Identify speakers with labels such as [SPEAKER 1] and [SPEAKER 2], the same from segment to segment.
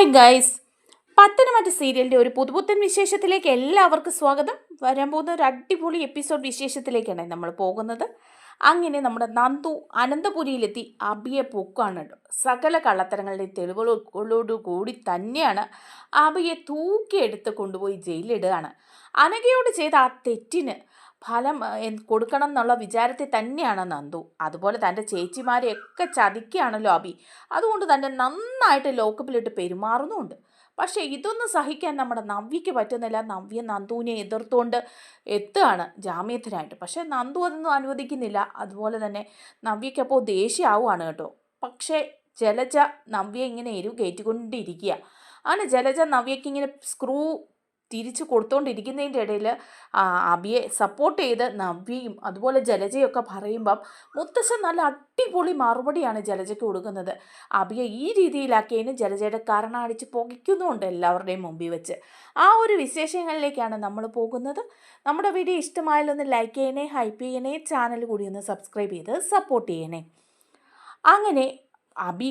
[SPEAKER 1] Hi guys Pathanamthitta സീരിയലിന്റെ ഒരു പുതുപുത്തൻ വിശേഷത്തിലേക്ക് എല്ലാവർക്കും സ്വാഗതം. വരാൻ പോകുന്ന ഒരു അടിപൊളി എപ്പിസോഡ് വിശേഷത്തിലേക്കാണ് നമ്മൾ പോകുന്നത്. അങ്ങനെ നമ്മുടെ നന്ദു അനന്തപുരിയിലെത്തി അബിയെ പൊക്കാണ്. സകല കള്ളത്തരങ്ങളുടെ തെളിവുകളോടു കൂടി തന്നെയാണ് അബിയെ തൂക്കിയെടുത്ത് കൊണ്ടുപോയി ജയിലിടുകയാണ് അനഘയോട് ചെയ്ത ആ തെറ്റിന് ഫലം കൊടുക്കണം എന്നുള്ള വിചാരത്തിൽ തന്നെയാണ് നന്ദു. അതുപോലെ തന്റെ ചേച്ചിമാരെയൊക്കെ ചതിക്കുകയാണല്ലോ അബി അതുകൊണ്ട് തന്നെ നന്നായിട്ട് ലോക്കപ്പിലിട്ട് പെരുമാറുന്നുമുണ്ട്. പക്ഷേ ഇതൊന്നും സഹിക്കാൻ നമ്മുടെ നവ്യയ്ക്ക് പറ്റുന്നില്ല. നവ്യ നന്ദുവിനെ എതിർത്തുകൊണ്ട് എത്തുകയാണ് ജാമ്യത്തിനായിട്ട്. പക്ഷേ നന്ദു അതൊന്നും അനുവദിക്കുന്നില്ല. അതുപോലെ തന്നെ നവ്യയ്ക്കപ്പോൾ ദേഷ്യമാവുകയാണ് കേട്ടോ. പക്ഷേ ജലജ നവ്യ ഇങ്ങനെ എരിവ് കയറ്റിക്കൊണ്ടിരിക്കുക അങ്ങനെ ജലജ നവ്യയ്ക്ക് ഇങ്ങനെ സ്ക്രൂ തിരിച്ചു കൊടുത്തുകൊണ്ടിരിക്കുന്നതിന്റെ ഇടയിൽ അബിയെ സപ്പോർട്ട് ചെയ്ത് നവ്യയും അതുപോലെ ജലജയൊക്കെ പറയുമ്പം മുത്തശ്ശൻ നല്ല അടിപൊളി മറുപടിയാണ് ജലജയ്ക്ക് കൊടുക്കുന്നത്. അബിയെ ഈ രീതിയിലാക്കിയതിന് ജലജയുടെ കരണടിച്ച് പുകയ്ക്കുന്നുമുണ്ട് എല്ലാവരുടെയും മുമ്പിൽ വെച്ച്. ആ ഒരു വിശേഷങ്ങളിലേക്കാണ് നമ്മൾ പോകുന്നത്. നമ്മുടെ വീഡിയോ ഇഷ്ടമായാലൊന്ന് ലൈക്ക് ചെയ്യണേ ഹൈപ്പ് ചെയ്യണേ ചാനൽ കൂടി ഒന്ന് സബ്സ്ക്രൈബ് ചെയ്ത് സപ്പോർട്ട് ചെയ്യണേ. അങ്ങനെ അബി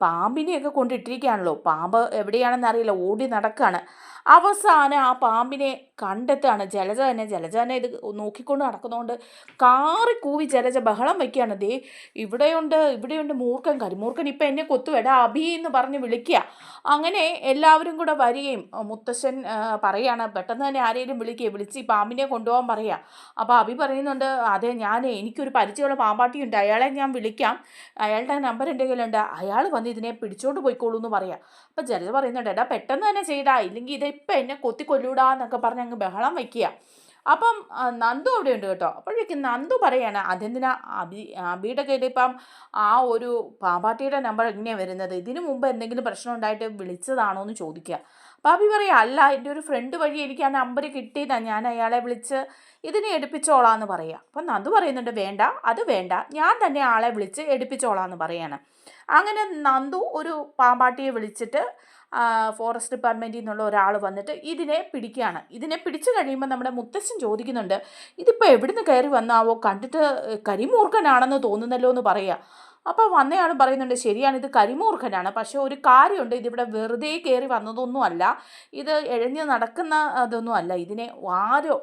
[SPEAKER 1] പാമ്പിനെയൊക്കെ കൊണ്ടിട്ടിരിക്കുകയാണല്ലോ. പാമ്പ് എവിടെയാണെന്ന് അറിയില്ല ഓടി നടക്കുകയാണ്. അവസാനം ആ പാമ്പിനെ കണ്ടെത്താണ് ജലജ തന്നെ ജലജ തന്നെ ഇത് നോക്കിക്കൊണ്ട് നടക്കുന്നതുകൊണ്ട് കാറി കൂവി ജലജ ബഹളം വയ്ക്കുകയാണ് ദേ ഇവിടെയുണ്ട് ഇവിടെയുണ്ട് മൂർഖൻ കരിമൂർഖൻ ഇപ്പം എന്നെ കൊത്തുവേടാ അഭി എന്ന് പറഞ്ഞ് വിളിക്കുക. അങ്ങനെ എല്ലാവരും കൂടെ വരികയും മുത്തശ്ശൻ പറയുകയാണ് പെട്ടെന്ന് തന്നെ ആരെയും വിളിക്കുക വിളിച്ച് ഈ പാമ്പിനെ കൊണ്ടുപോകാൻ പറയുക. അപ്പോൾ അഭി പറയുന്നുണ്ട് അതെ ഞാൻ എനിക്കൊരു പരിചയമുള്ള പാമ്പാട്ടിയുണ്ട് അയാളെ ഞാൻ വിളിക്കാം. അയാളുടെ നമ്പർ എന്റെ കയ്യിലുണ്ട്. അയാൾ വന്ന് ഇതിനെ പിടിച്ചോണ്ട് പോയിക്കോളൂ എന്ന് പറയാം. അപ്പം ജലജ പറയുന്നുണ്ട് എടാ പെട്ടെന്ന് തന്നെ ചെയ്താ ഇല്ലെങ്കിൽ ഇത് ഇപ്പം എന്നെ കൊത്തിക്കൊല്ലൂടാ എന്നൊക്കെ പറഞ്ഞ് അങ്ങ് ബഹളം വയ്ക്കുക. അപ്പം നന്ദു അവിടെ ഉണ്ട് കേട്ടോ. അപ്പോഴേക്കും നന്ദു പറയാണ് അതെന്തിനാ? അബി അബിയുടെ കയ്യിൽ ഇപ്പം ആ ഒരു പാമ്പാട്ടിയുടെ നമ്പർ എങ്ങനെയാണ് വരുന്നത്. ഇതിനു മുമ്പ് എന്തെങ്കിലും പ്രശ്നം ഉണ്ടായിട്ട് വിളിച്ചതാണോ എന്ന് ചോദിക്കുക. അപ്പം അബി പറയാം അല്ല എന്റെ ഒരു ഫ്രണ്ട് വഴി എനിക്ക് ആ നമ്പർ കിട്ടിയതാണ് ഞാൻ അയാളെ വിളിച്ച് ഇതിനെ എടുപ്പിച്ചോളാന്ന് പറയുക അപ്പം നന്ദു പറയുന്നുണ്ട് വേണ്ട അത് വേണ്ട. ഞാൻ തന്നെ ആളെ വിളിച്ച് എടുപ്പിച്ചോളാന്ന് പറയാണ്. അങ്ങനെ നന്ദു ഒരു പാമ്പാട്ടിയെ വിളിച്ചിട്ട് ഫോറസ്റ്റ് ഡിപ്പാർട്ട്മെന്റിൽ നിന്നുള്ള ഒരാൾ വന്നിട്ട് ഇതിനെ പിടിക്കുകയാണ്. ഇതിനെ പിടിച്ചു കഴിയുമ്പോൾ നമ്മുടെ മുത്തശ്ശൻ ചോദിക്കുന്നുണ്ട് ഇതിപ്പോൾ എവിടുന്ന് കയറി വന്നാവോ? കണ്ടിട്ട് കരിമൂർഖനാണെന്ന് തോന്നുന്നല്ലോ എന്ന് പറയുക. അപ്പോൾ വന്നയാൾ പറയുന്നുണ്ട് ശരിയാണ് ഇത് കരിമൂർഖനാണ്. പക്ഷേ ഒരു കാര്യമുണ്ട്. ഇതിവിടെ വെറുതെ കയറി വന്നതൊന്നുമല്ല ഇത് എഴഞ്ഞ് നടക്കുന്ന അതൊന്നും അല്ല. ഇതിനെ ആരോ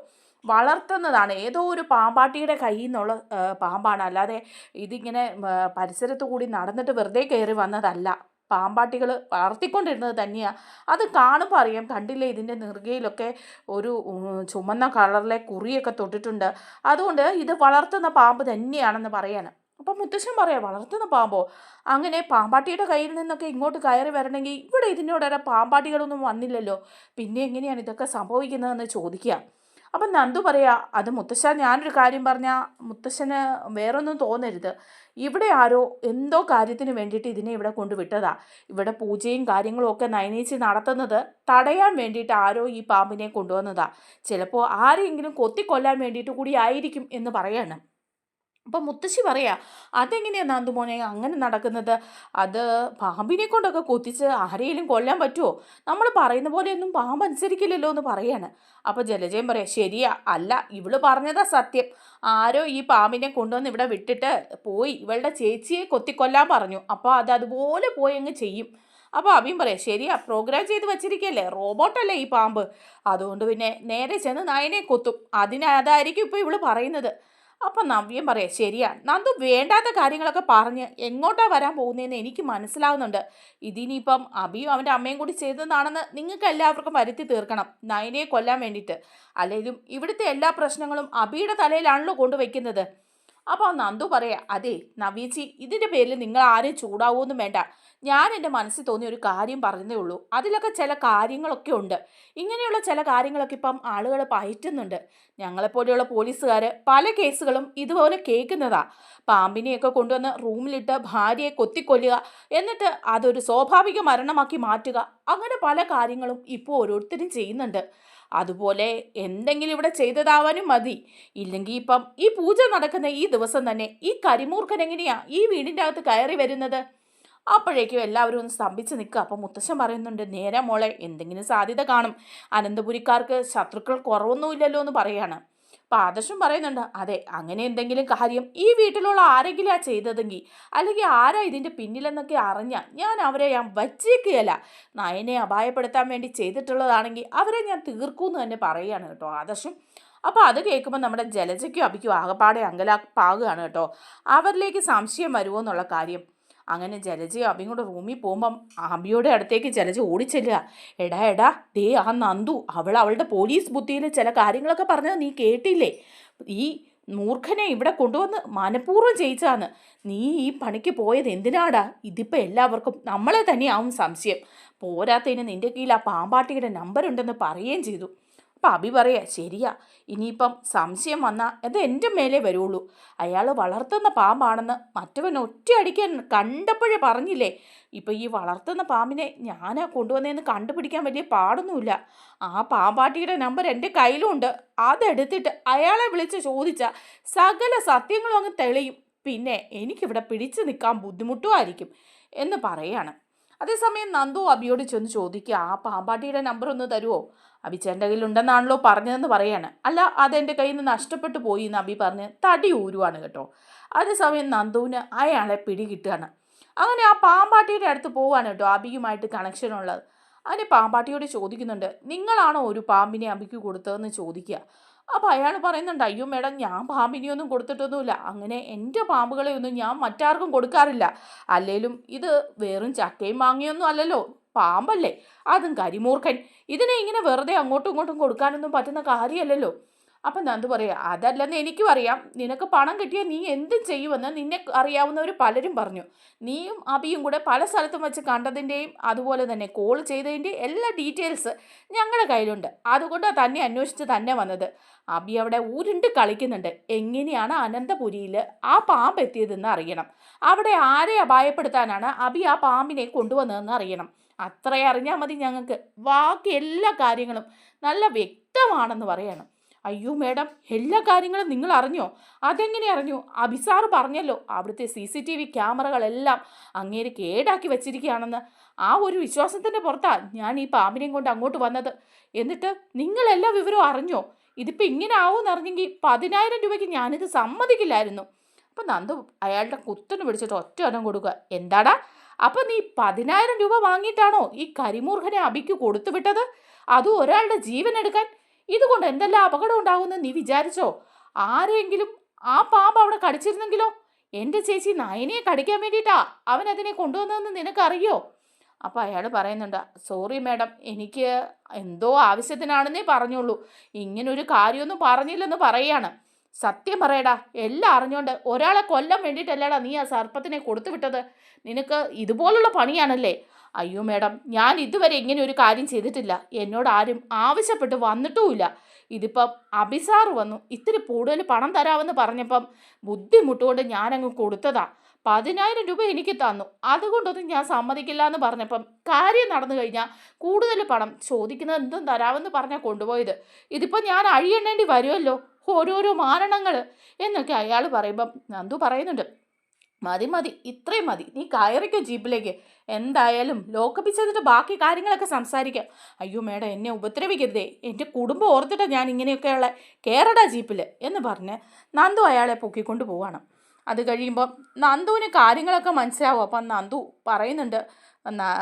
[SPEAKER 1] വളർത്തുന്നതാണ്. ഏതോ ഒരു പാമ്പാട്ടിയുടെ കയ്യിൽ നിന്നുള്ള പാമ്പാണ്. അല്ലാതെ ഇതിങ്ങനെ പരിസരത്ത് കൂടി നടന്നിട്ട് വെറുതെ കയറി വന്നതല്ല. പാമ്പാട്ടികൾ വളർത്തിക്കൊണ്ടിരുന്നത് തന്നെയാണ് അത് കാണുമ്പോൾ അറിയാം കണ്ടില്ലേ ഇതിന്റെ നെറുകയിലൊക്കെ ഒരു ചുമന്ന കളറിലെ കുറിയൊക്കെ തൊട്ടിട്ടുണ്ട്. അതുകൊണ്ട് ഇത് വളർത്തുന്ന പാമ്പ് തന്നെയാണെന്ന് പറയാണ് അപ്പം മുത്തശ്ശൻ പറയാം വളർത്തുന്ന പാമ്പോ? അങ്ങനെ പാമ്പാട്ടിയുടെ കയ്യിൽ നിന്നൊക്കെ ഇങ്ങോട്ട് കയറി വരണമെങ്കിൽ ഇവിടെ ഇതിനോടൊരു പാമ്പാട്ടികളൊന്നും വന്നില്ലല്ലോ. പിന്നെ എങ്ങനെയാണ് ഇതൊക്കെ സംഭവിക്കുന്നതെന്ന് ചോദിക്കുക അപ്പം നന്ദു പറയാ അത് മുത്തശ്ശ ഞാനൊരു കാര്യം പറഞ്ഞാൽ മുത്തശ്ശന് വേറൊന്നും തോന്നരുത്. ഇവിടെ ആരോ എന്തോ കാര്യത്തിന് വേണ്ടിയിട്ട് ഇതിനെ ഇവിടെ കൊണ്ടുവിട്ടതാ. ഇവിടെ പൂജയും കാര്യങ്ങളും ഒക്കെ നയനീച്ച് നടത്തുന്നത് തടയാൻ വേണ്ടിയിട്ട് ആരോ ഈ പാമ്പിനെ കൊണ്ടുവന്നതാ. ചിലപ്പോൾ ആരെയെങ്കിലും കൊത്തിക്കൊല്ലാൻ വേണ്ടിയിട്ട് കൂടി ആയിരിക്കും എന്ന് പറയാണ്. അപ്പം മുത്തശ്ശി പറയാ അതെങ്ങനെയാ നന്ദുമോനെ അങ്ങനെ നടക്കുന്നത്? അത് പാമ്പിനെ കൊണ്ടൊക്കെ കൊത്തിച്ച് ആരെയും കൊല്ലാൻ പറ്റുമോ നമ്മൾ പറയുന്ന പോലെയൊന്നും പാമ്പ് അനുസരിക്കില്ലല്ലോ എന്ന് പറയാണ്. അപ്പോൾ ജലജയം പറയാം ശരിയാ അല്ല ഇവൾ പറഞ്ഞതാ സത്യം. ആരോ ഈ പാമ്പിനെ കൊണ്ടുവന്ന് ഇവിടെ വിട്ടിട്ട് പോയി ഇവളുടെ ചേച്ചിയെ കൊത്തിക്കൊല്ലാൻ പറഞ്ഞു. അപ്പോൾ അത് അതുപോലെ പോയി അങ്ങ് ചെയ്യും. അപ്പോൾ അഭിയും പറയാം ശരിയാ പ്രോഗ്രാം ചെയ്ത് വെച്ചിരിക്കല്ലേ റോബോട്ടല്ലേ ഈ പാമ്പ്? അതുകൊണ്ട് പിന്നെ നേരെ ചെന്ന് നായനെ കൊത്തും. അതിന് അതായിരിക്കും ഇപ്പോൾ ഇവൾ പറയുന്നത്. അപ്പം നവ്യം പറയാം ശരിയാ. നന്ദു വേണ്ടാത്ത കാര്യങ്ങളൊക്കെ പറഞ്ഞ് എങ്ങോട്ടാ വരാൻ പോകുന്നതെന്ന് എനിക്ക് മനസ്സിലാവുന്നുണ്ട്. ഇതിനിപ്പം അബിയും അവന്റെ അമ്മയും കൂടി ചെയ്തതാണെന്ന് നിങ്ങൾക്ക് എല്ലാവർക്കും വരുത്തി തീർക്കണം നയനയെ കൊല്ലാൻ വേണ്ടിയിട്ട്. അല്ലെങ്കിലും ഇവിടുത്തെ എല്ലാ പ്രശ്നങ്ങളും അബിയുടെ തലയിലാണല്ലോ കൊണ്ടുവയ്ക്കുന്നത്. അപ്പോൾ നന്ദു പറയാ അതെ നവീച്ചി ഇതിന്റെ പേരിൽ നിങ്ങൾ ആരും ചൂടാവുമെന്നും വേണ്ട. ഞാൻ എന്റെ മനസ്സിൽ തോന്നിയ ഒരു കാര്യം പറഞ്ഞതേ ഉള്ളൂ. അതിലൊക്കെ ചില കാര്യങ്ങളൊക്കെ ഉണ്ട്. ഇങ്ങനെയുള്ള ചില കാര്യങ്ങളൊക്കെ ഇപ്പം ആളുകൾ പയറ്റുന്നുണ്ട്. ഞങ്ങളെപ്പോലെയുള്ള പോലീസുകാർ പല കേസുകളും ഇതുപോലെ കേൾക്കുന്നതാ. പാമ്പിനെയൊക്കെ കൊണ്ടുവന്ന് റൂമിലിട്ട് ഭാര്യയെ കൊത്തിക്കൊല്ലുക എന്നിട്ട് അതൊരു സ്വാഭാവിക മരണമാക്കി മാറ്റുക. അങ്ങനെ പല കാര്യങ്ങളും ഇപ്പോൾ ഓരോരുത്തരും ചെയ്യുന്നുണ്ട്. അതുപോലെ എന്തെങ്കിലും ഇവിടെ ചെയ്തതാവാനും മതി. ഇല്ലെങ്കിൽ ഇപ്പം ഈ പൂജ നടക്കുന്ന ഈ ദിവസം തന്നെ ഈ കരിമൂർഖൻ എങ്ങനെയാ ഈ വീടിന്റെ അകത്ത് കയറി വരുന്നത്? അപ്പോഴേക്കും എല്ലാവരും ഒന്ന് സ്തംഭിച്ച് നിൽക്കുക. അപ്പം മുത്തശ്ശൻ പറയുന്നുണ്ട് നേരെ മോളെ എന്തെങ്കിലും സാധ്യത കാണും. അനന്തപുരിക്കാർക്ക് ശത്രുക്കൾ കുറവൊന്നുമില്ലല്ലോ എന്ന് പറയാണ്. അപ്പം ആദർശം പറയുന്നുണ്ട് അതെ അങ്ങനെ എന്തെങ്കിലും കാര്യം ഈ വീട്ടിലുള്ള ആരെങ്കിലും ആ ചെയ്തതെങ്കിൽ അല്ലെങ്കിൽ ആരാ ഇതിന്റെ പിന്നിലെന്നൊക്കെ അറിഞ്ഞാൽ ഞാൻ അവരെ ഞാൻ വച്ചേക്കുകയല്ല. നയനെ അപായപ്പെടുത്താൻ വേണ്ടി ചെയ്തിട്ടുള്ളതാണെങ്കിൽ അവരെ ഞാൻ തീർക്കൂന്ന് തന്നെ പറയുകയാണ് കേട്ടോ ആദർശം അപ്പോൾ അത് കേൾക്കുമ്പോൾ നമ്മുടെ ജലജയ്ക്കും അബിക്കും ആകപ്പാടെ അങ്കലാപ്പാകുകയാണ് കേട്ടോ. അവരിലേക്ക് സംശയം വരുമോ എന്നുള്ള കാര്യം. അങ്ങനെ അബിയും കൂടെ റൂമിൽ പോകുമ്പം അബിയുടെ അടുത്തേക്ക് ജലജ ഓടിച്ചെല്ലുക. എടാ എടാ ദേ ആ നന്ദു അവൾ അവളുടെ പോലീസ് ബുദ്ധിയിൽ ചില കാര്യങ്ങളൊക്കെ പറഞ്ഞത് നീ കേട്ടില്ലേ? ഈ മൂർഖനെ ഇവിടെ കൊണ്ടുവന്ന് മനഃപൂർവം ചെയ്യിച്ചാന്ന് നീ ഈ പണിക്ക് പോയത് എന്തിനാടാ? ഇതിപ്പോൾ എല്ലാവർക്കും നമ്മളെ തന്നെയാവും സംശയം. പോരാത്തതിന് നിന്റെ കീഴിൽ ആ പാമ്പാട്ടിയുടെ നമ്പർ ഉണ്ടെന്ന് പറയുകയും ചെയ്തു. അപ്പം അബി പറയാ ശരിയാ ഇനിയിപ്പം സംശയം വന്നാൽ അത് എന്റെ മേലെ വരുള്ളൂ. അയാൾ വളർത്തുന്ന പാമ്പാണെന്ന് മറ്റവൻ ഒറ്റയടിക്കാൻ കണ്ടപ്പോഴേ പറഞ്ഞില്ലേ ഇപ്പം ഈ വളർത്തുന്ന പാമ്പിനെ ഞാനാ കൊണ്ടുവന്നതെന്ന് കണ്ടുപിടിക്കാൻ വലിയ പാടൊന്നുമില്ല. ആ പാമ്പാട്ടിയുടെ നമ്പർ എന്റെ കയ്യിലുണ്ട്. അതെടുത്തിട്ട് അയാളെ വിളിച്ച് ചോദിച്ചാൽ സകല സത്യങ്ങളും അങ്ങ് തെളിയും. പിന്നെ എനിക്കിവിടെ പിടിച്ചു നിൽക്കാൻ ബുദ്ധിമുട്ടുമായിരിക്കും എന്ന് പറയാണ്. അതേസമയം നന്ദു അബിയോട് ചെന്ന് ചോദിക്കുക ആ പാമ്പാട്ടിയുടെ നമ്പർ ഒന്ന് തരുമോ അബിച്ചേന്റെ കയ്യിലുണ്ടെന്നാണല്ലോ പറഞ്ഞതെന്ന് പറയാണ്. അല്ല അതെന്റെ കയ്യിൽ നിന്ന് നഷ്ടപ്പെട്ടു പോയി എന്ന് അബി പറഞ്ഞ് തടി ഊരുവാണ് കേട്ടോ. അതേസമയം നന്ദുവിന് അയാളെ പിടികിട്ടുകയാണ്. അങ്ങനെ ആ പാമ്പാട്ടിയുടെ അടുത്ത് പോവാണ് കേട്ടോ അബിയുമായിട്ട് കണക്ഷൻ ഉള്ളത്. അങ്ങനെ പാമ്പാട്ടിയോട് ചോദിക്കുന്നുണ്ട് നിങ്ങളാണോ ഒരു പാമ്പിനെ അബിക്ക് കൊടുത്തതെന്ന് ചോദിക്കുക? അപ്പോൾ അയാൾ പറയുന്നുണ്ട് അയ്യോ മേഡം ഞാൻ പാമ്പിനെയൊന്നും കൊടുത്തിട്ടൊന്നുമില്ല. അങ്ങനെ എന്റെ പാമ്പുകളെ ഒന്നും ഞാൻ മറ്റാർക്കും കൊടുക്കാറില്ല. അല്ലെങ്കിലും ഇത് വെറും ചക്കയും മാങ്ങയൊന്നും അല്ലല്ലോ. പാമ്പല്ലേ? അതും കരിമൂർഖൻ. ഇതിനെ ഇങ്ങനെ വെറുതെ അങ്ങോട്ടും ഇങ്ങോട്ടും കൊടുക്കാനൊന്നും പറ്റുന്ന കാര്യമല്ലല്ലോ. അപ്പം നന്ദു പറയാ അതല്ലെന്ന് എനിക്കും അറിയാം. നിനക്ക് പണം കിട്ടിയാൽ നീ എന്തും ചെയ്യുമെന്ന് നിന്നെ അറിയാവുന്നവർ പലരും പറഞ്ഞു. നീയും അബിയും കൂടെ പല സ്ഥലത്തും വെച്ച് കണ്ടതിന്റെയും അതുപോലെ തന്നെ കോൾ ചെയ്തതിന്റെയും എല്ലാ ഡീറ്റെയിൽസ് ഞങ്ങളുടെ കയ്യിലുണ്ട്. അതുകൊണ്ട് തന്നെ അന്വേഷിച്ച് തന്നെ വന്നത്. അബി അവിടെ ഉരുണ്ട് കളിക്കുന്നുണ്ട്. എങ്ങനെയാണ് അനന്തപുരിയിൽ ആ പാമ്പ് എത്തിയതെന്ന് അറിയണം. അവിടെ ആരെ അപായപ്പെടുത്താനാണ് അബി ആ പാമ്പിനെ കൊണ്ടുവന്നതെന്ന് അറിയണം. അത്രയും അറിഞ്ഞാൽ മതി ഞങ്ങൾക്ക്. ബാക്കി എല്ലാ കാര്യങ്ങളും നല്ല വ്യക്തമാണെന്ന് പറയണം. അയ്യോ മേഡം എല്ലാ കാര്യങ്ങളും നിങ്ങൾ അറിഞ്ഞോ? അതെങ്ങനെ അറിഞ്ഞു? അഭിസാറ് പറഞ്ഞല്ലോ അവിടുത്തെ സി സി ടി വി ക്യാമറകളെല്ലാം അങ്ങേര് കേടാക്കി വെച്ചിരിക്കുകയാണെന്ന്. ആ ഒരു വിശ്വാസത്തിന്റെ പുറത്താണ് ഞാൻ ഈ പാമ്പിനെയും കൊണ്ട് അങ്ങോട്ട് വന്നത്. എന്നിട്ട് നിങ്ങളെല്ലാ വിവരവും അറിഞ്ഞോ? ഇതിപ്പോൾ ഇങ്ങനെ ആവുമെന്ന് അറിഞ്ഞെങ്കിൽ പതിനായിരം രൂപയ്ക്ക് ഞാനിത് സമ്മതിക്കില്ലായിരുന്നു. അപ്പം നന്ദു അയാളുടെ കുത്തന് പിടിച്ചിട്ട് ഒറ്റ ഒരം കൊടുക്കുക. എന്താടാ? അപ്പം നീ പതിനായിരം രൂപ വാങ്ങിയിട്ടാണോ ഈ കരിമൂർഖനെ അബിക്ക് കൊടുത്തുവിട്ടത് അതും ഒരാളുടെ ജീവൻ എടുക്കാൻ. ഇതുകൊണ്ട് എന്തെല്ലാം അപകടം ഉണ്ടാകുമെന്ന് നീ വിചാരിച്ചോ? ആരെങ്കിലും ആ പാമ്പ് അവിടെ കടിച്ചിരുന്നെങ്കിലോ? എന്റെ ചേച്ചി നയനിയെ കടിക്കാൻ വേണ്ടിയിട്ടാ അവൻ അതിനെ കൊണ്ടുവന്നതെന്ന് നിനക്കറിയോ? അപ്പോൾ അയാൾ പറയുന്നുണ്ട് സോറി മാഡം എനിക്ക് എന്തോ ആവശ്യത്തിനാണെന്നേ പറഞ്ഞുള്ളൂ. ഇങ്ങനൊരു കാര്യമൊന്നും പറഞ്ഞില്ലെന്ന് പറയാണ്. സത്യം പറയടാ എല്ലാം അറിഞ്ഞുകൊണ്ട് ഒരാളെ കൊല്ലം വേണ്ടിയിട്ടല്ലേടാ നീ ആ സർപ്പത്തിനെ കൊടുത്തു വിട്ടത്. നിനക്ക് ഇതുപോലുള്ള പണിയാണല്ലേ? അയ്യോ മേഡം ഞാൻ ഇതുവരെ ഇങ്ങനെ ഒരു കാര്യം ചെയ്തിട്ടില്ല. എന്നോട് ആരും ആവശ്യപ്പെട്ട് വന്നിട്ടുമില്ല. ഇതിപ്പം അഭിസാർ വന്നു. ഇത്തിരി കൂടുതൽ പണം തരാമെന്ന് പറഞ്ഞപ്പം ബുദ്ധിമുട്ടുകൊണ്ട് ഞാനങ്ങ് കൊടുത്തതാ. പതിനായിരം രൂപ എനിക്ക് തന്നു. അതുകൊണ്ടൊന്നും ഞാൻ സമ്മതിക്കില്ല എന്ന് പറഞ്ഞപ്പം കാര്യം നടന്നു കഴിഞ്ഞാൽ കൂടുതൽ പണം ചോദിക്കുന്നത് എന്തും തരാമെന്ന് പറഞ്ഞാൽ കൊണ്ടുപോയത്. ഇതിപ്പോൾ ഞാൻ അഴിയെണ്ണേണ്ടി വരുമല്ലോ. ഓരോരോ മാരണങ്ങൾ എന്നൊക്കെ അയാൾ പറയുമ്പം നന്ദു പറയുന്നുണ്ട്. മതി മതി ഇത്രയും മതി. നീ കയറിക്കോ ജീപ്പിലേക്ക്. എന്തായാലും ലോക്കപ്പിൽ ചെന്നിട്ട് ബാക്കി കാര്യങ്ങളൊക്കെ സംസാരിക്കാം. അയ്യോ മേഡം എന്നെ ഉപദ്രവിക്കരുതേ. എന്റെ കുടുംബം ഓർത്തിട്ടാ ഞാൻ ഇങ്ങനെയൊക്കെയുള്ള കയറടാ ജീപ്പിൽ എന്ന് പറഞ്ഞ് നന്ദു അയാളെ പൊക്കിക്കൊണ്ട് പോവാണ്. അത് കഴിയുമ്പോൾ നന്ദുവിന് കാര്യങ്ങളൊക്കെ മനസ്സിലാവും. അപ്പം നന്ദു പറയുന്നുണ്ട്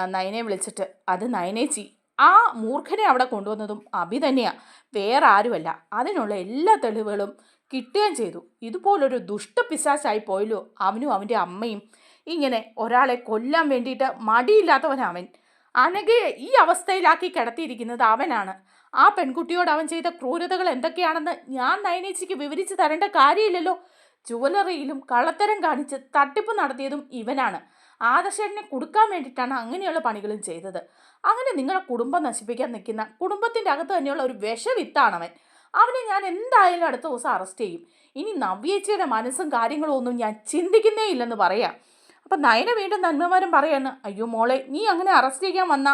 [SPEAKER 1] നയനെ വിളിച്ചിട്ട്. അത് നയനേച്ചി ആ മൂർഖനെ അവിടെ കൊണ്ടുവന്നതും അഭി തന്നെയാണ് വേറെ ആരുമല്ല. അതിനുള്ള എല്ലാ തെളിവുകളും കിട്ടുകയും ചെയ്തു. ഇതുപോലൊരു ദുഷ്ടപിശാച്ചായി പോയല്ലോ അവനും അവന്റെ അമ്മയും. ഇങ്ങനെ ഒരാളെ കൊല്ലാൻ വേണ്ടിയിട്ട് മടിയില്ലാത്തവൻ അവൻ. അനഘയെ ഈ അവസ്ഥയിലാക്കി കിടത്തിയിരിക്കുന്നത് അവനാണ്. ആ പെൺകുട്ടിയോട് അവൻ ചെയ്ത ക്രൂരതകൾ എന്തൊക്കെയാണെന്ന് ഞാൻ നയനേച്ചിക്ക് വിവരിച്ചു തരേണ്ട കാര്യമില്ലല്ലോ. ജുവലറിയിലും കള്ളത്തരം കാണിച്ച് തട്ടിപ്പ് നടത്തിയതും ഇവനാണ്. ആദർശനെ കൊടുക്കാൻ വേണ്ടിയിട്ടാണ് അങ്ങനെയുള്ള പണികളും ചെയ്തത്. അങ്ങനെ നിങ്ങളുടെ കുടുംബം നശിപ്പിക്കാൻ നിൽക്കുന്ന കുടുംബത്തിന്റെ അകത്ത് തന്നെയുള്ള ഒരു വിഷവിത്താണവൻ അവനെ ഞാൻ എന്തായാലും അടുത്ത ദിവസം അറസ്റ്റ് ചെയ്യും. ഇനി നവ്യേച്ചിയുടെ മനസ്സും കാര്യങ്ങളും ഒന്നും ഞാൻ ചിന്തിക്കുന്നേ ഇല്ലെന്ന് പറയാം. അപ്പം നയന വീണ്ടും നന്മമാരും പറയാണ് അയ്യോ മോളെ നീ അങ്ങനെ അറസ്റ്റ് ചെയ്യാൻ വന്ന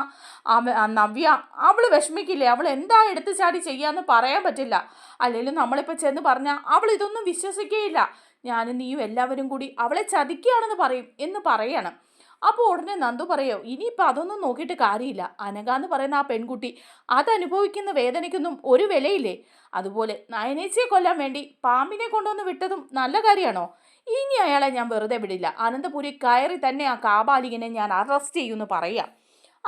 [SPEAKER 1] നവ്യ അവൾ വിഷമിക്കില്ലേ? അവൾ എന്താ എടുത്തു ചാടി ചെയ്യാന്ന് പറയാൻ പറ്റില്ല. അല്ലെങ്കിൽ നമ്മളിപ്പോൾ ചെന്ന് പറഞ്ഞാൽ അവൾ ഇതൊന്നും വിശ്വസിക്കുകയില്ല ഞാനും നീയും എല്ലാവരും കൂടി അവളെ ചതിക്കുകയാണെന്ന് പറയും എന്ന് പറയണം. അപ്പോൾ ഉടനെ നന്ദു പറയോ ഇനിയിപ്പോൾ അതൊന്നും നോക്കിയിട്ട് കാര്യമില്ല. അനഘ എന്ന് പറയുന്ന ആ പെൺകുട്ടി അതനുഭവിക്കുന്ന വേദനയ്ക്കൊന്നും ഒരു വിലയില്ലേ? അതുപോലെ നയനേച്ചിയെ കൊല്ലാൻ വേണ്ടി പാമ്പിനെ കൊണ്ടുവന്ന് വിട്ടതും നല്ല കാര്യമാണോ? ഇനി അയാളെ ഞാൻ വെറുതെ വിടില്ല. അനന്തപുരി കയറി തന്നെ ആ കാബാലികനെ ഞാൻ അറസ്റ്റ് ചെയ്യുമെന്ന് പറയാം.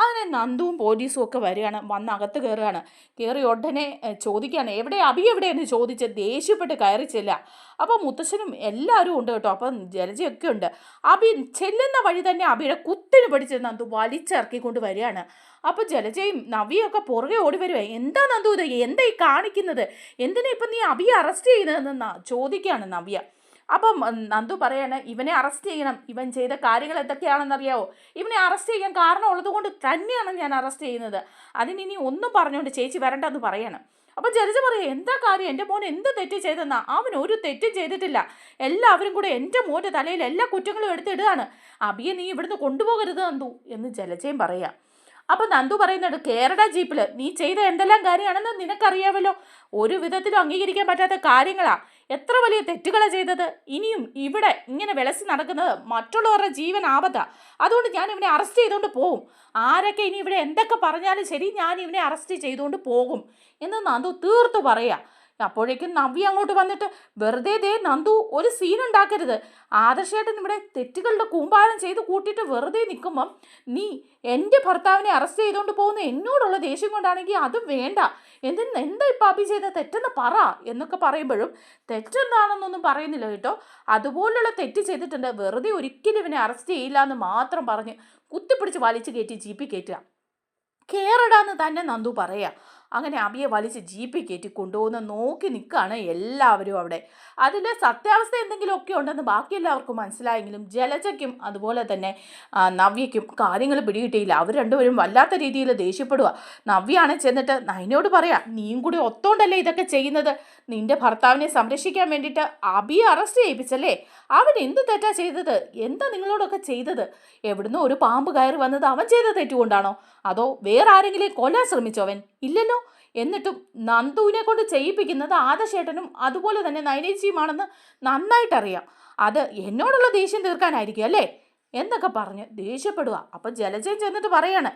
[SPEAKER 1] അങ്ങനെ നന്ദുവും പോലീസും ഒക്കെ വരികയാണ് വന്ന് അകത്ത് കയറുകയാണ്. കയറി ഉടനെ ചോദിക്കുകയാണ് എവിടെ അഭി എവിടെയെന്ന്? ചോദിച്ച് ദേഷ്യപ്പെട്ട് കയറി ചെല്ലുക. അപ്പോൾ മുത്തശ്ശനും എല്ലാവരും ഉണ്ട് കേട്ടോ അപ്പം ജലജയൊക്കെ ഉണ്ട്. അഭി ചെല്ലുന്ന വഴി തന്നെ അഭിയുടെ കുത്തിന് പിടിച്ച് നന്ദു വലിച്ചിറക്കിക്കൊണ്ട് വരികയാണ്. അപ്പോൾ ജലജയും നവിയൊക്കെ പുറകെ ഓടി വരുവേ എന്താ നന്ദു ഇത്? എന്താ ഈ കാണിക്കുന്നത്? എന്തിനാ ഇപ്പം നീ അഭിയെ അറസ്റ്റ് ചെയ്യുന്നതെന്ന്? ചോദിക്കുകയാണ് നവ്യ. അപ്പം നന്ദു പറയാണ് ഇവനെ അറസ്റ്റ് ചെയ്യണം. ഇവൻ ചെയ്ത കാര്യങ്ങൾ എന്തൊക്കെയാണെന്നറിയാവോ? ഇവനെ അറസ്റ്റ് ചെയ്യാൻ കാരണമുള്ളത് കൊണ്ട് തന്നെയാണ് ഞാൻ അറസ്റ്റ് ചെയ്യുന്നത്. അതിനിനി ഒന്നും പറഞ്ഞുകൊണ്ട് ചേച്ചി വരണ്ടെന്ന് പറയണം. അപ്പം ജലജ പറയാം എന്താ കാര്യം? എന്റെ മോൻ എന്ത് തെറ്റ് ചെയ്തെന്നാ? അവൻ ഒരു തെറ്റും ചെയ്തിട്ടില്ല. എല്ലാവരും കൂടെ എന്റെ മോന്റെ തലയിൽ എല്ലാ കുറ്റങ്ങളും എടുത്തിടുകയാണ് അബിയെ നീ ഇവിടുന്ന് കൊണ്ടുപോകരുത് നന്ദു എന്ന് ജലജയും പറയാം. അപ്പം നന്ദു പറയുന്നുണ്ട് കേരള ജീപ്പിൽ നീ ചെയ്ത എന്തെല്ലാം കാര്യമാണെന്ന് നിനക്കറിയാമല്ലോ ഒരു വിധത്തിലും അംഗീകരിക്കാൻ പറ്റാത്ത കാര്യങ്ങളാ. എത്ര വലിയ തെറ്റുകളാണ് ചെയ്തത്? ഇനിയും ഇവിടെ ഇങ്ങനെ വിളസി നടക്കുന്നത് മറ്റുള്ളവരുടെ ജീവൻ ആപത്താ. അതുകൊണ്ട് ഞാൻ ഇവനെ അറസ്റ്റ് ചെയ്തുകൊണ്ട് പോകും ആരൊക്കെ ഇനി ഇവിടെ എന്തൊക്കെ പറഞ്ഞാലും ശരി ഞാൻ ഇവനെ അറസ്റ്റ് ചെയ്തുകൊണ്ട് പോകും. എന്ന് നന്ദു തീർത്തു പറയാ. അപ്പോഴേക്കും നവ്യ അങ്ങോട്ട് വന്നിട്ട് വെറുതെ ദേ നന്ദു ഒരു സീൻ ഉണ്ടാക്കരുത്. ആദർശേട്ടൻ ഇവിടെ തെറ്റുകളുടെ കൂമ്പാരം ചെയ്ത് കൂട്ടിയിട്ട് വെറുതെ നിൽക്കുമ്പം നീ എന്റെ ഭർത്താവിനെ അറസ്റ്റ് ചെയ്തുകൊണ്ട് പോകുന്ന എന്നോടുള്ള ദേഷ്യം കൊണ്ടാണെങ്കിൽ അതും വേണ്ട. എന്തിന് എന്താ ഇപ്പം അഭി ചെയ്ത? തെറ്റെന്ന് പറ എന്നൊക്കെ പറയുമ്പോഴും തെറ്റെന്താണെന്നൊന്നും പറയുന്നില്ല കേട്ടോ. അതുപോലുള്ള തെറ്റ് ചെയ്തിട്ടുണ്ട്. വെറുതെ ഒരിക്കലും ഇവനെ അറസ്റ്റ് ചെയ്യില്ല എന്ന് മാത്രം പറഞ്ഞ് കുത്തിപ്പിടിച്ച് വലിച്ചു കയറ്റി ജീപ്പി കയറ്റുക. കേറടാന്ന് തന്നെ നന്ദു പറയാ. അങ്ങനെ അബിയെ വലിച്ച് ജീപ്പിൽ കയറ്റി കൊണ്ടുപോകുന്ന നോക്കി നിൽക്കുകയാണ് എല്ലാവരും അവിടെ. അതിൽ സത്യാവസ്ഥ എന്തെങ്കിലുമൊക്കെ ഉണ്ടെന്ന് ബാക്കി എല്ലാവർക്കും മനസ്സിലായെങ്കിലും ജലജയ്ക്കും അതുപോലെ തന്നെ നവ്യയ്ക്കും കാര്യങ്ങൾ പിടികിട്ടിയില്ല. അവർ രണ്ടുപേരും വല്ലാത്ത രീതിയിൽ ദേഷ്യപ്പെടുക നവ്യാണ് ചെന്നിട്ട് നയനോട് പറയാം നീയും കൂടി ഒത്തോണ്ടല്ലേ ഇതൊക്കെ ചെയ്യുന്നത്? നിന്റെ ഭർത്താവിനെ സംരക്ഷിക്കാൻ വേണ്ടിയിട്ട് അബിയെ അറസ്റ്റ് ചെയ്യിപ്പിച്ചല്ലേ? അവൻ എന്ത് തെറ്റാ ചെയ്തത്? എന്താ നിങ്ങളോടൊക്കെ ചെയ്തത്? എവിടുന്നോ ഒരു പാമ്പ് കയറി വന്നത് അവൻ ചെയ്ത തെറ്റുകൊണ്ടാണോ? അതോ വേറെ ആരെങ്കിലും കൊല്ലാൻ ശ്രമിച്ചോ അവൻ? ഇല്ലല്ലോ? എന്നിട്ടും നന്ദുവിനെ കൊണ്ട് ചെയ്യിപ്പിക്കുന്നത് ആദശേട്ടനും അതുപോലെ തന്നെ നൈനേച്ചിയുമാണെന്ന് നന്നായിട്ടറിയാം. അത് എന്നോടുള്ള ദേഷ്യം തീർക്കാനായിരിക്കും അല്ലേ? എന്നൊക്കെ പറഞ്ഞ് ദേഷ്യപ്പെടുക. അപ്പം ജലജൻ ചെന്നിട്ട് പറയാണ്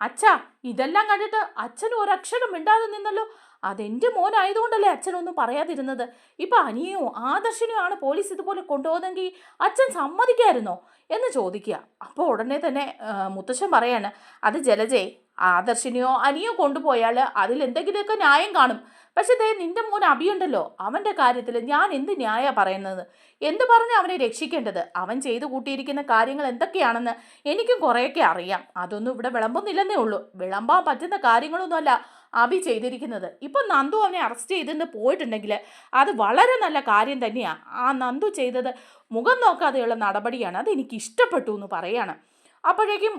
[SPEAKER 1] അച്ഛാ ഇതെല്ലാം കണ്ടിട്ട് അച്ഛനും ഒരക്ഷരം മിണ്ടാതെ നിന്നല്ലോ. അതെന്റെ മോനായതുകൊണ്ടല്ലേ അച്ഛനൊന്നും പറയാതിരുന്നത്? ഇപ്പം അനിയോ ആദർശനെയോ ആണ് പോലീസ് ഇതുപോലെ കൊണ്ടുപോകുന്നെങ്കിൽ അച്ഛൻ സമ്മതിക്കായിരുന്നോ? എന്ന് ചോദിക്കുക. അപ്പോൾ ഉടനെ തന്നെ മുത്തശ്ശൻ പറയാണ് അത് ജലജയെ ആദർശിനെയോ അനിയോ കൊണ്ടുപോയാൽ അതിൽ എന്തെങ്കിലുമൊക്കെ ന്യായം കാണും. പക്ഷെ ദേ നിന്റെ മോൻ അഭിയുണ്ടല്ലോ അവന്റെ കാര്യത്തിൽ ഞാൻ എന്ത് ന്യായ പറയുന്നത്? എന്ത് പറഞ്ഞ് അവനെ രക്ഷിക്കേണ്ടത്? അവൻ ചെയ്തു കൂട്ടിയിരിക്കുന്ന കാര്യങ്ങൾ എന്തൊക്കെയാണെന്ന് എനിക്കും കുറേയൊക്കെ അറിയാം. അതൊന്നും ഇവിടെ വിളമ്പുന്നില്ലെന്നേ ഉള്ളൂ. വിളമ്പാൻ പറ്റുന്ന കാര്യങ്ങളൊന്നുമല്ല അഭി ചെയ്തിരിക്കുന്നത്. ഇപ്പം നന്ദു അവനെ അറസ്റ്റ് ചെയ്തെന്ന് പോയിട്ടുണ്ടെങ്കിൽ അത് വളരെ നല്ല കാര്യം തന്നെയാണ് ആ നന്ദു ചെയ്തത് മുഖം നോക്കാതെയുള്ള നടപടിയാണ്. അത് എനിക്ക് ഇഷ്ടപ്പെട്ടു എന്ന് പറയാണ്. അപ്പോഴേക്കും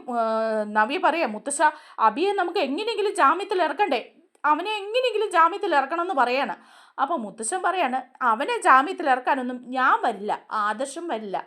[SPEAKER 1] നവ്യ പറയാം മുത്തശ്ശ അഭിയെ നമുക്ക് എങ്ങനെയെങ്കിലും ജാമ്യത്തിൽ ഇറക്കണ്ടേ? അവനെ എങ്ങനെയെങ്കിലും ജാമ്യത്തിൽ ഇറക്കണം എന്ന് പറയാണ്. അപ്പോൾ മുത്തശ്ശൻ പറയാണ് അവനെ ജാമ്യത്തിൽ ഇറക്കാനൊന്നും ഞാൻ വരില്ല ആദർശം വരില്ല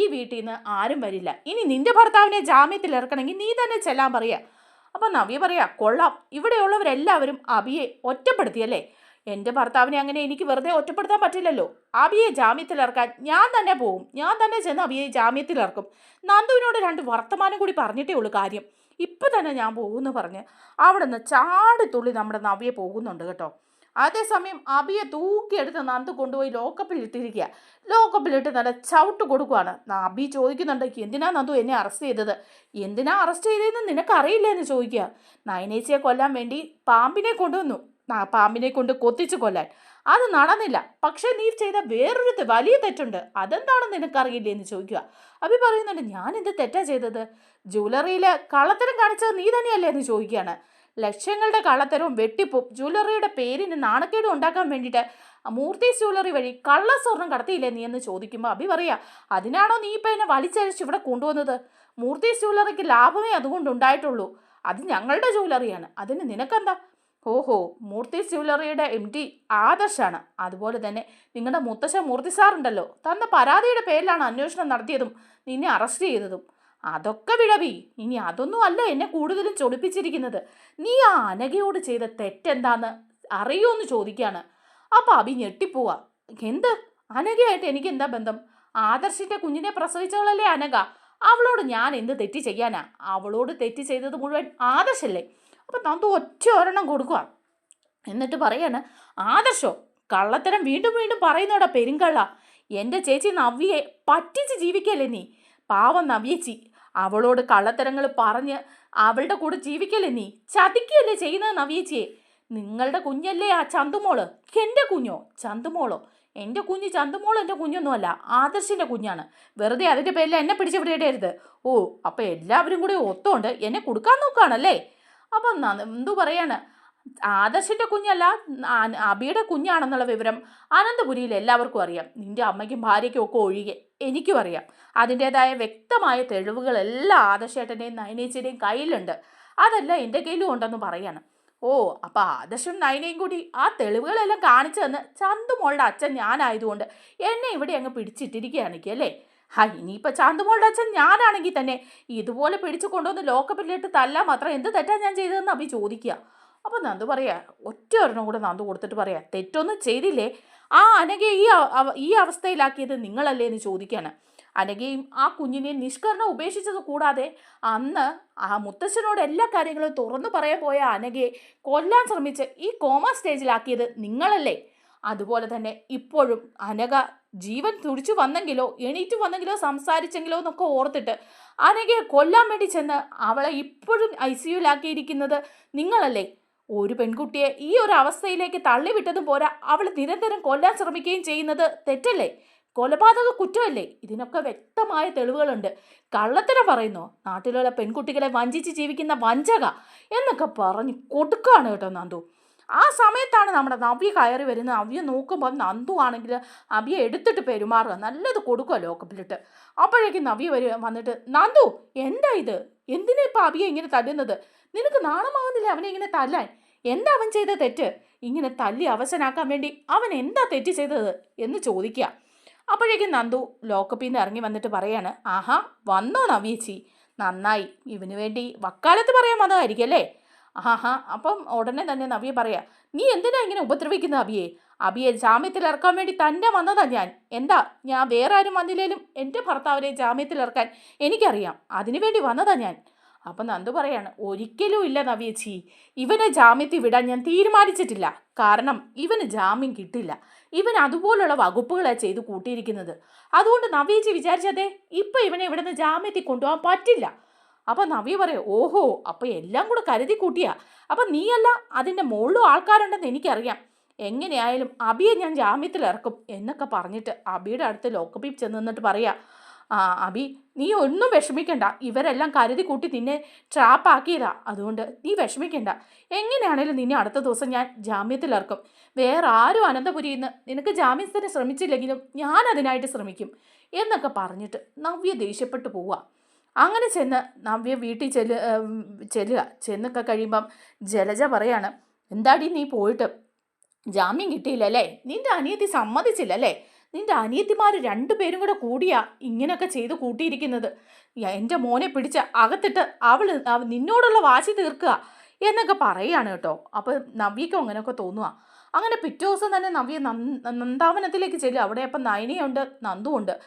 [SPEAKER 1] ഈ വീട്ടിൽ നിന്ന് ആരും വരില്ല. ഇനി നിന്റെ ഭർത്താവിനെ ജാമ്യത്തിൽ ഇറക്കണമെങ്കിൽ നീ തന്നെ ചെല്ലാൻ പറയുക. അപ്പോൾ നവ്യ പറയാ കൊള്ളാം ഇവിടെയുള്ളവരെല്ലാവരും അഭിയെ ഒറ്റപ്പെടുത്തിയല്ലേ? എന്റെ ഭർത്താവിനെ അങ്ങനെ എനിക്ക് വെറുതെ ഒറ്റപ്പെടുത്താൻ പറ്റില്ലല്ലോ. അഭിയെ ജാമ്യത്തിലിറക്കാൻ ഞാൻ തന്നെ പോവും. ഞാൻ തന്നെ ചെന്ന് അഭിയെ ജാമ്യത്തിലിറക്കും. നന്ദുവിനോട് രണ്ട് വർത്തമാനം കൂടി പറഞ്ഞിട്ടേ ഉള്ളൂ കാര്യം. ഇപ്പം തന്നെ ഞാൻ പോകുമെന്ന് പറഞ്ഞ് അവിടെ നിന്ന് ചാടിത്തുള്ളി നമ്മുടെ നവ്യെ പോകുന്നുണ്ട് കേട്ടോ. അതേസമയം അബിയെ തൂക്കിയെടുത്ത് നന്ദു കൊണ്ടുപോയി ലോക്കപ്പിൽ ഇട്ടിരിക്കുക. ലോക്കപ്പിലിട്ട് നല്ല ചവിട്ട് കൊടുക്കുവാണ്. അബി ചോദിക്കുന്നുണ്ട് എന്തിനാ നന്ദു എന്നെ അറസ്റ്റ് ചെയ്തത്? എന്തിനാ അറസ്റ്റ് ചെയ്തതെന്ന് നിനക്കറിയില്ല? എന്ന് ചോദിക്കുക. നയനേച്ചിയെ കൊല്ലാൻ വേണ്ടി പാമ്പിനെ കൊണ്ടുവന്നു. പാമ്പിനെ കൊണ്ട് കൊത്തിച്ചു കൊല്ലാൻ. അത് നടന്നില്ല. പക്ഷേ നീ ചെയ്ത വേറൊരു വലിയ തെറ്റുണ്ട്. അതെന്താണെന്ന് നിനക്കറിയില്ലേ എന്ന് ചോദിക്കുക. അഭി പറയുന്നുണ്ട് ഞാൻ എന്ത് തെറ്റാ ചെയ്തത്? ജ്വല്ലറിയിൽ കള്ളത്തരം കാണിച്ചത് നീ തന്നെയല്ലേ എന്ന് ചോദിക്കുകയാണ്. ലക്ഷങ്ങളുടെ കള്ളത്തരവും വെട്ടിപ്പും ജ്വല്ലറിയുടെ പേരിന് നാണക്കേടും ഉണ്ടാക്കാൻ വേണ്ടിയിട്ട് മൂർത്തി ജ്വല്ലറി വഴി കള്ള സ്വർണം കടത്തിയില്ലേ നീ എന്ന് ചോദിക്കുമ്പോൾ അഭി പറയാ അതിനാണോ നീ ഇപ്പം എന്നെ വലിച്ചഴിച്ച് ഇവിടെ കൊണ്ടുവന്നത്? മൂർത്തി ജ്വല്ലറിക്ക് ലാഭമേ അതുകൊണ്ട് ഉണ്ടായിട്ടുള്ളൂ. അത് ഞങ്ങളുടെ ജ്വല്ലറിയാണ്. അതിന് നിനക്കെന്താ? ഓഹോ മൂർത്തി ജ്വല്ലറിയുടെ എം ഡി ആദർശാണ്. അതുപോലെ തന്നെ നിങ്ങളുടെ മുത്തശ്ശൻ മൂർത്തി സാറുണ്ടല്ലോ തന്ന പരാതിയുടെ പേരിലാണ് അന്വേഷണം നടത്തിയതും നിന്നെ അറസ്റ്റ് ചെയ്തതും. അതൊക്കെ വിടവി. ഇനി അതൊന്നും അല്ല എന്നെ കൂടുതലും ചൊടിപ്പിച്ചിരിക്കുന്നത്. നീ ആ അനഘയോട് ചെയ്ത തെറ്റെന്താന്ന് അറിയുമെന്ന് ചോദിക്കുകയാണ് അപ്പം അഭി ഞെട്ടിപ്പോവാ. എന്ത്? അനഘയായിട്ട് എനിക്ക് എന്താ ബന്ധം? ആദർശിന്റെ കുഞ്ഞിനെ പ്രസവിച്ചവളല്ലേ അനഘ? അവളോട് ഞാൻ എന്ത് തെറ്റ് ചെയ്യാനാ? അവളോട് തെറ്റ് ചെയ്തത് മുഴുവൻ ആദർശല്ലേ? അപ്പം നന്ദു ഒറ്റ ഒരെണ്ണം കൊടുക്കുക എന്നിട്ട് പറയാണ് ആദർശോ കള്ളത്തരം വീണ്ടും വീണ്ടും പറയുന്നോടാ പെരുങ്കള്ള. എന്റെ ചേച്ചി നവ്യയെ പറ്റിച്ച് ജീവിക്കല്ലേ നീ? പാവം നവ്യച്ചി അവളോട് കള്ളത്തരങ്ങൾ പറഞ്ഞ് അവളുടെ കൂടെ ജീവിക്കല്ലേ നീ? ചതിക്കുകയല്ലേ ചെയ്യുന്നത് നവ്യേച്ചിയെ? നിങ്ങളുടെ കുഞ്ഞല്ലേ ആ ചന്തുമോൾ? എന്റെ കുഞ്ഞോ? ചന്തുമോളോ? എന്റെ കുഞ്ഞ് ചന്തുമോൾ എന്റെ കുഞ്ഞൊന്നുമല്ല ആദർശിന്റെ കുഞ്ഞാണ്. വെറുതെ അതിന്റെ പേരിൽ എന്നെ പിടിച്ച് വിടേണ്ടരുത് ഓ അപ്പോൾ എല്ലാവരും കൂടി ഒത്തോണ്ട് എന്നെ കൊടുക്കാൻ നോക്കുകയാണല്ലേ? അപ്പം എന്തു പറയാണ്? ആദർശിന്റെ കുഞ്ഞല്ല അബിയുടെ കുഞ്ഞാണെന്നുള്ള വിവരം അനന്തപുരിയിൽ എല്ലാവർക്കും അറിയാം. നിന്റെ അമ്മയ്ക്കും ഭാര്യയ്ക്കും ഒക്കെ ഒഴികെ എനിക്കും അറിയാം. അതിന്റേതായ വ്യക്തമായ തെളിവുകളെല്ലാം ആദർശേട്ടന്റെയും നയനേച്ചിന്റെയും കയ്യിലുണ്ട്. അതല്ല എന്റെ കയ്യിലും ഉണ്ടെന്ന് പറയാണ്. ഓ അപ്പോൾ ആദർശം നയനയും കൂടി ആ തെളിവുകളെല്ലാം കാണിച്ചു തന്ന് ചന്തുമോളുടെ അച്ഛൻ ഞാനായതുകൊണ്ട് എന്നെ ഇവിടെ അങ്ങ് പിടിച്ചിട്ടിരിക്കുകയാണെങ്കിൽ അല്ലേ? ഹാ ഇനിയിപ്പോൾ ചാന്തുമോളുടെ അച്ഛൻ ഞാനാണെങ്കിൽ തന്നെ ഇതുപോലെ പിടിച്ചു കൊണ്ടുവന്ന് ലോക്കപ്പിലിട്ട് തല്ലാൻ മാത്രം എന്ത് തെറ്റാ ഞാൻ ചെയ്തതെന്ന് അഭി ചോദിക്കുക. അപ്പം നന്ദു പറയാ ഒറ്റ ഒരെണ്ണം കൂടെ നന്ദു കൊടുത്തിട്ട് പറയാ തെറ്റൊന്നും ചെയ്തില്ലേ? ആ അനഘയെ ഈ ഈ അവസ്ഥയിലാക്കിയത് നിങ്ങളല്ലേ എന്ന് ചോദിക്കാണ്. അനഘയും ആ കുഞ്ഞിനെ നിഷ്കരണം ഉപേക്ഷിച്ചത് കൂടാതെ അന്ന് ആ മുത്തശ്ശനോട് എല്ലാ കാര്യങ്ങളും തുറന്നു പറയാൻ പോയ അനഘയെ കൊല്ലാൻ ശ്രമിച്ച് ഈ കോമ സ്റ്റേജിലാക്കിയത് നിങ്ങളല്ലേ? അതുപോലെ തന്നെ ഇപ്പോഴും അനഘ ജീവൻ തുടിച്ചു വന്നെങ്കിലോ എണീറ്റ് വന്നെങ്കിലോ സംസാരിച്ചെങ്കിലോ എന്നൊക്കെ ഓർത്തിട്ട് അനഘയെ കൊല്ലാൻ വേണ്ടി ചെന്ന് അവളെ ഇപ്പോഴും ഐ സിയുലാക്കിയിരിക്കുന്നത് നിങ്ങളല്ലേ? ഒരു പെൺകുട്ടിയെ ഈ ഒരു അവസ്ഥയിലേക്ക് തള്ളിവിട്ടതും പോരാ അവൾ നിരന്തരം കൊല്ലാൻ ശ്രമിക്കുകയും ചെയ്യുന്നത് തെറ്റല്ലേ? കൊലപാതക കുറ്റമല്ലേ? ഇതിനൊക്കെ വ്യക്തമായ തെളിവുകളുണ്ട്. കള്ളത്തരം പറയുന്നു? നാട്ടിലുള്ള പെൺകുട്ടികളെ വഞ്ചിച്ച് ജീവിക്കുന്ന വഞ്ചക എന്നൊക്കെ പറഞ്ഞ് കൊടുക്കുകയാണ് കേട്ടോ നന്ദു. ആ സമയത്താണ് നമ്മുടെ നവ്യ കയറി വരുന്നത്. നവ്യ നോക്കുമ്പോൾ നന്ദു ആണെങ്കിൽ നവ്യ എടുത്തിട്ട് പെരുമാറുക. നല്ലത് കൊടുക്കുക ലോക്കപ്പിലിട്ട്. അപ്പോഴേക്കും നവ്യ വരിക വന്നിട്ട് നന്ദു എന്താ ഇത്? എന്തിനാ ഇപ്പം അവിയെ ഇങ്ങനെ തല്ലുന്നത്? നിനക്ക് നാണമാവുന്നില്ല അവനെ ഇങ്ങനെ തല്ലാൻ? എന്താ അവൻ ചെയ്ത തെറ്റ്? ഇങ്ങനെ തല്ലി അവശനാക്കാൻ വേണ്ടി അവൻ എന്താ തെറ്റ് ചെയ്തത്? എന്ന് ചോദിക്കുക. അപ്പോഴേക്കും നന്ദു ലോക്കപ്പിൽ നിന്ന് ഇറങ്ങി വന്നിട്ട് പറയാണ് ആഹാ വന്നോ നവ്യച്ചി. നന്നായി. ഇവന് വേണ്ടി വക്കാലത്ത് പറയാൻ വന്നതായിരിക്കും അല്ലേ? ആഹാ അപ്പം ഉടനെ തന്നെ നവിയെ പറയാ നീ എന്തിനാ ഇങ്ങനെ ഉപദ്രവിക്കുന്ന അബിയെ? അബിയെ ജാമ്യത്തിൽ ഇറക്കാൻ വേണ്ടി തന്നെ വന്നതാ ഞാൻ. എന്താ ഞാൻ വേറെ ആരും വന്നില്ലേലും എന്റെ ഭർത്താവിനെ ജാമ്യത്തിൽ ഇറക്കാൻ എനിക്കറിയാം. അതിനു വേണ്ടി വന്നതാ ഞാൻ. അപ്പം നന്ദു പറയാണ് ഒരിക്കലും ഇല്ല നവ്യച്ചി ഇവനെ ജാമ്യത്തിൽ വിടാൻ ഞാൻ തീരുമാനിച്ചിട്ടില്ല. കാരണം ഇവന് ജാമ്യം കിട്ടില്ല. ഇവൻ അതുപോലുള്ള വകുപ്പുകളാണ് ചെയ്ത് കൂട്ടിയിരിക്കുന്നത്. അതുകൊണ്ട് നവ്യച്ചി വിചാരിച്ചതേ ഇപ്പം ഇവനെ ഇവിടുന്ന് ജാമ്യത്തിൽ കൊണ്ടുപോകാൻ പറ്റില്ല. അപ്പം നവ്യ പറയും ഓഹോ അപ്പം എല്ലാം കൂടെ കരുതി കൂട്ടിയാ. അപ്പം നീയല്ല അതിന്റെ മുകളിലും ആൾക്കാരുണ്ടെന്ന് എനിക്കറിയാം. എങ്ങനെയായാലും അബിയെ ഞാൻ ജാമ്യത്തിൽ ഇറക്കും എന്നൊക്കെ പറഞ്ഞിട്ട് അബിയുടെ അടുത്ത് ലോക്കപ്പിൽ ചെന്ന് നിന്നിട്ട് പറയാ ആ അബി നീ ഒന്നും വിഷമിക്കണ്ട. ഇവരെല്ലാം കരുതി കൂട്ടി നിന്നെ ട്രാപ്പാക്കിയതാ അതുകൊണ്ട് നീ വിഷമിക്കണ്ട. എങ്ങനെയാണേലും നിന്നെ അടുത്ത ദിവസം ഞാൻ ജാമ്യത്തിൽ ഇറക്കും. വേറെ ആരും അനന്തപുരിയിൽ നിന്ന് നിനക്ക് ജാമ്യത്തിന് ശ്രമിച്ചില്ലെങ്കിലും ഞാൻ അതിനായിട്ട് ശ്രമിക്കും എന്നൊക്കെ പറഞ്ഞിട്ട് നവ്യ ദേഷ്യപ്പെട്ടു പോവുക അങ്ങനെ ചെന്ന് നവ്യ വീട്ടിൽ ചെല്ലു ചെല്ലുക. ചെന്നൊക്കെ കഴിയുമ്പം ജലജ പറയാണ് എന്താടി നീ പോയിട്ട്? ജാമ്യം കിട്ടിയില്ല അല്ലേ നിന്റെ അനിയത്തി സമ്മതിച്ചില്ല അല്ലേ നിന്റെ അനിയത്തിമാർ രണ്ടുപേരും കൂടെ കൂടിയാ ഇങ്ങനെയൊക്കെ ചെയ്ത് കൂട്ടിയിരിക്കുന്നത്. എന്റെ മോനെ പിടിച്ച് അകത്തിട്ട് അവൾ നിന്നോടുള്ള വാശി തീർക്കുക എന്നൊക്കെ പറയുകയാണ് കേട്ടോ. അപ്പോൾ നവ്യക്കും അങ്ങനെയൊക്കെ തോന്നുക അങ്ങനെ പിറ്റേ ദിവസം തന്നെ നവ്യ നന്ദ- നന്ദാവനത്തിലേക്ക് ചെല്ലും. അവിടെ അപ്പം നയനയുണ്ട് നന്ദുവുണ്ട്.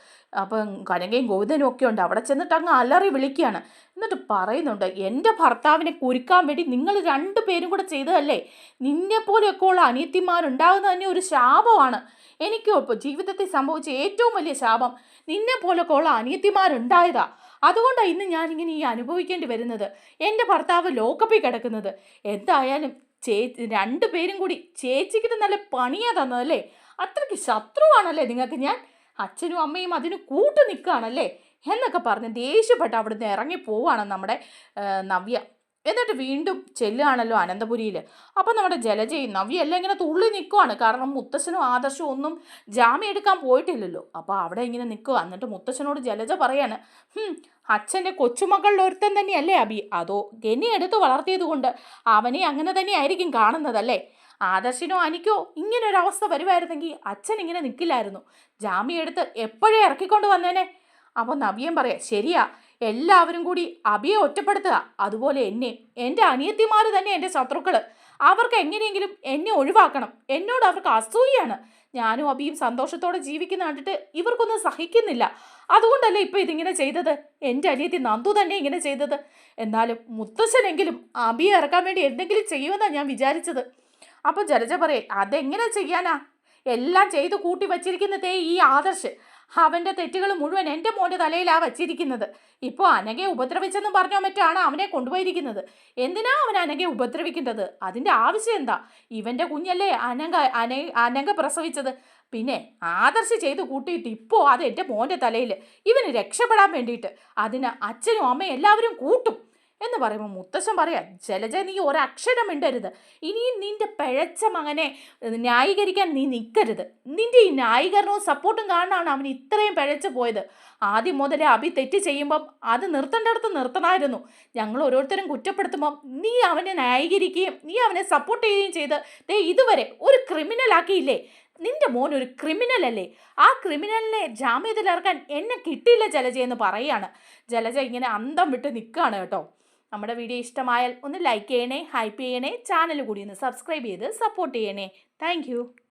[SPEAKER 1] അപ്പം കനകയും ഗോവിന്ദനും ഒക്കെ ഉണ്ട്. അവിടെ ചെന്നിട്ട് അങ്ങ് അലറി വിളിക്കുകയാണ്. എന്നിട്ട് പറയുന്നുണ്ട് എന്റെ ഭർത്താവിനെ കുരുക്കാൻ വേണ്ടി നിങ്ങൾ രണ്ടു പേരും കൂടെ ചെയ്തതല്ലേ? നിന്നെ പോലെയൊക്കെ ഉള്ള അനിയത്തിമാരുണ്ടാകുന്നത് തന്നെ ഒരു ശാപമാണ്. എനിക്ക് ഇപ്പോൾ ജീവിതത്തിൽ സംഭവിച്ച ഏറ്റവും വലിയ ശാപം നിന്നെ പോലൊക്കെ ഉള്ള അനിയത്തിമാരുണ്ടായതാ. അതുകൊണ്ടാണ് ഇന്ന് ഞാനിങ്ങനെ ഈ അനുഭവിക്കേണ്ടി വരുന്നത്. എന്റെ ഭർത്താവ് ലോക്കപ്പിൽ കിടക്കുന്നത്. എന്തായാലും ചേ രണ്ടു പേരും കൂടി ചേച്ചിക്കിട്ട് നല്ല പണിയാ തന്നതല്ലേ? അത്രയ്ക്ക് ശത്രുവാണല്ലേ നിങ്ങൾക്ക് ഞാൻ? അച്ഛനും അമ്മയും അതിന് കൂട്ടു നിൽക്കുകയാണല്ലേ? എന്നൊക്കെ പറഞ്ഞ് ദേഷ്യപ്പെട്ട് അവിടുന്ന് ഇറങ്ങി പോവാണ് നമ്മുടെ നവ്യ. എന്നിട്ട് വീണ്ടും ചെല്ലുകയാണല്ലോ അനന്തപുരിയിൽ അപ്പം നമ്മുടെ ജലജയും നവ്യ എല്ലാം ഇങ്ങനെ തുള്ളി നിൽക്കുവാണ്. കാരണം മുത്തശ്ശനും ആദർശവും ഒന്നും ജാമ്യം എടുക്കാൻ പോയിട്ടില്ലല്ലോ. അപ്പോൾ അവിടെ ഇങ്ങനെ നിൽക്കുക എന്നിട്ട് മുത്തശ്ശനോട് ജലജ പറയാണ് "ഹും, അച്ഛന്റെ കൊച്ചുമകളിൽ ഒരുത്തൻ തന്നെയല്ലേ അബി? അതോ ഗനി എടുത്തു വളർത്തിയത് കൊണ്ട് അവനെ അങ്ങനെ തന്നെയായിരിക്കും കാണുന്നതല്ലേ? ആദർശിനോ അനിക്കോ ഇങ്ങനെ ഒരു അവസ്ഥ വരുമായിരുന്നെങ്കിൽ അച്ഛൻ ഇങ്ങനെ നിൽക്കില്ലായിരുന്നു ജാമ്യം എടുത്ത് എപ്പോഴേ ഇറക്കിക്കൊണ്ട് വന്നേനെ? അപ്പോൾ നവ്യം പറയാം ശരിയാ എല്ലാവരും കൂടി അബിയെ ഒറ്റപ്പെടുത്തുക. അതുപോലെ എന്നെ എന്റെ അനിയത്തിമാർ തന്നെ എന്റെ ശത്രുക്കൾ അവർക്ക് എങ്ങനെയെങ്കിലും എന്നെ ഒഴിവാക്കണം. എന്നോട് അവർക്ക് അസൂയാണ് ഞാനും അബിയും സന്തോഷത്തോടെ ജീവിക്കുന്ന കണ്ടിട്ട് ഇവർക്കൊന്നും സഹിക്കുന്നില്ല. അതുകൊണ്ടല്ലേ ഇപ്പം ഇതിങ്ങനെ ചെയ്തത്? എന്റെ അനിയത്തി നന്ദു തന്നെ ഇങ്ങനെ ചെയ്തത്. എന്നാലും മുത്തശ്ശനെങ്കിലും അബിയെ ഇറക്കാൻ വേണ്ടി എന്തെങ്കിലും ചെയ്യുമെന്നാണ് ഞാൻ വിചാരിച്ചത്. അപ്പോൾ ജലജ പറയേ അതെങ്ങനെ ചെയ്യാനാ? എല്ലാം ചെയ്ത് കൂട്ടി വച്ചിരിക്കുന്നതേ ഈ ആദർശ്. അവന്റെ തെറ്റുകൾ മുഴുവൻ എന്റെ മോന്റെ തലയിലാ വച്ചിരിക്കുന്നത്. ഇപ്പോൾ അനഘയെ ഉപദ്രവിച്ചെന്ന് പറഞ്ഞോ മറ്റാണ് അവനെ കൊണ്ടുപോയിരിക്കുന്നത്. എന്തിനാ അവൻ അനഘയെ ഉപദ്രവിക്കേണ്ടത്? അതിന്റെ ആവശ്യം എന്താ? ഇവന്റെ കുഞ്ഞല്ലേ അനഘ അന അനഘ പ്രസവിച്ചത്? പിന്നെ ആദർശ് ചെയ്ത് കൂട്ടിയിട്ട് ഇപ്പോൾ അത് എന്റെ മോന്റെ തലയിൽ ഇവന് രക്ഷപ്പെടാൻ വേണ്ടിയിട്ട് അതിന് അച്ഛനും അമ്മയും എല്ലാവരും കൂട്ടും. എന്ന് പറയുമ്പോൾ മുത്തശ്ശൻ പറയാ ജലജ നീ ഒരക്ഷരം മിണ്ടരുത്. ഇനിയും നിന്റെ പിഴച്ച മകനെ ന്യായീകരിക്കാൻ നീ നിൽക്കരുത് നിന്റെ ഈ ന്യായീകരണവും സപ്പോർട്ടും കാരണമാണ് അവൻ ഇത്രയും പിഴച്ചു പോയത്. ആദ്യം മുതലേ അഭി തെറ്റ് ചെയ്യുമ്പം അത് നിർത്തേണ്ടടുത്ത് നിർത്തണമായിരുന്നു ഞങ്ങൾ ഓരോരുത്തരും കുറ്റപ്പെടുത്തുമ്പം നീ അവനെ ന്യായീകരിക്കുകയും നീ അവനെ സപ്പോർട്ട് ചെയ്യുകയും ചെയ്ത് ദേ ഇതുവരെ ഒരു ക്രിമിനൽ ആക്കിയില്ലേ? നിന്റെ മോൻ ഒരു ക്രിമിനൽ അല്ലേ? ആ ക്രിമിനലിനെ ജാമ്യത്തിലിറക്കാൻ എന്നെ കിട്ടിയില്ല ജലജ എന്ന് പറയാണ് ജലജ ഇങ്ങനെ അന്തം വിട്ട് നിൽക്കുകയാണ് കേട്ടോ. നമ്മുടെ വീഡിയോ ഇഷ്ടമായാൽ ഒന്ന് ലൈക്ക് ചെയ്യണേ ഹൈപ്പ് ചെയ്യണേ ചാനൽ കൂടി ഒന്ന് സബ്സ്ക്രൈബ് ചെയ്ത് സപ്പോർട്ട് ചെയ്യണേ. താങ്ക്